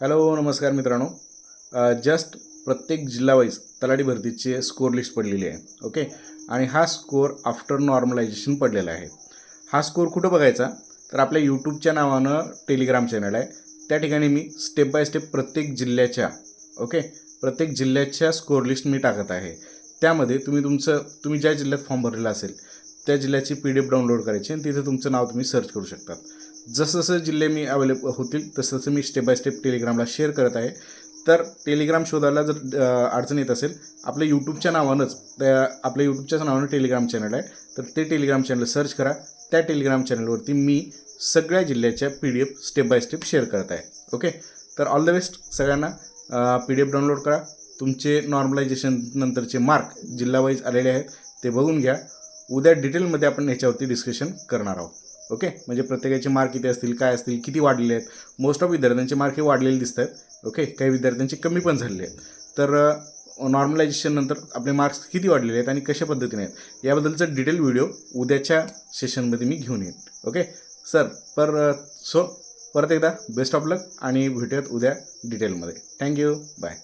Hello नमस्कार मित्रांनो. Just प्रत्येक जिल्हावाईज तलाठी भरतीची स्कोअर लिस्ट पडलेली आहे ओके आणि हा स्कोर आफ्टर नॉर्मलायझेशन पडलेला आहे. हा स्कोअर कुठं बघायचा? तर आपल्या यूट्यूबच्या नावानं टेलिग्राम चॅनल आहे. त्या ठिकाणी मी स्टेप बाय स्टेप प्रत्येक जिल्ह्याच्या ओके प्रत्येक जिल्ह्याच्या स्कोअर लिस्ट मी टाकत आहे. त्यामध्ये तुम्ही तुमचं तुम्ही ज्या जिल्ह्यात फॉर्म भरलेला असेल त्या जिल्ह्याची पी डी एफ डाउनलोड करायची आणि तिथे तुमचं नाव तुम्ही सर्च करू शकतात. जसजसं जिल्हे मी अवेलेबल होतील तसं तसं मी स्टेप बाय स्टेप टेलिग्रामला शेअर करत आहे. तर टेलिग्राम शोधायला जर अडचण येत असेल आपल्या यूट्यूबच्या नावानंच त्या आपल्या यूट्यूबच्याच नावानं टेलिग्राम चॅनल आहे. तर ते टेलिग्राम चॅनल सर्च करा. त्या टेलिग्राम चॅनलवरती मी सगळ्या जिल्ह्याच्या P D F step by step share करत आहे. ओके? तर ऑल द बेस्ट सगळ्यांना. पी डी एफ डाउनलोड करा. तुमचे नॉर्मलायझेशन नंतरचे मार्क जिल्हावाईज आलेले आहेत ते बघून घ्या. उद्या डिटेलमध्ये आपण ह्याच्यावरती डिस्कशन करणार आहोत. ओके? म्हणजे प्रत्येकाचे मार्क किती असतील काय असतील किती वाढलेले आहेत? मोस्ट ऑफ विद्यार्थ्यांचे मार्क हे वाढलेले दिसत आहेत ओके? काही विद्यार्थ्यांचे कमी पण झालेले आहेत. तर नॉर्मलायझेशन नंतर आपले मार्क्स किती वाढलेले आहेत आणि कशा पद्धतीने आहेत? याबद्दलचं डिटेल व्हिडिओ उद्याच्या सेशनमध्ये मी घेऊन येईन ओके? सर पर सो परत एकदा बेस्ट ऑफ लक आणि भेटूयात उद्या डिटेलमध्ये थँक्यू बाय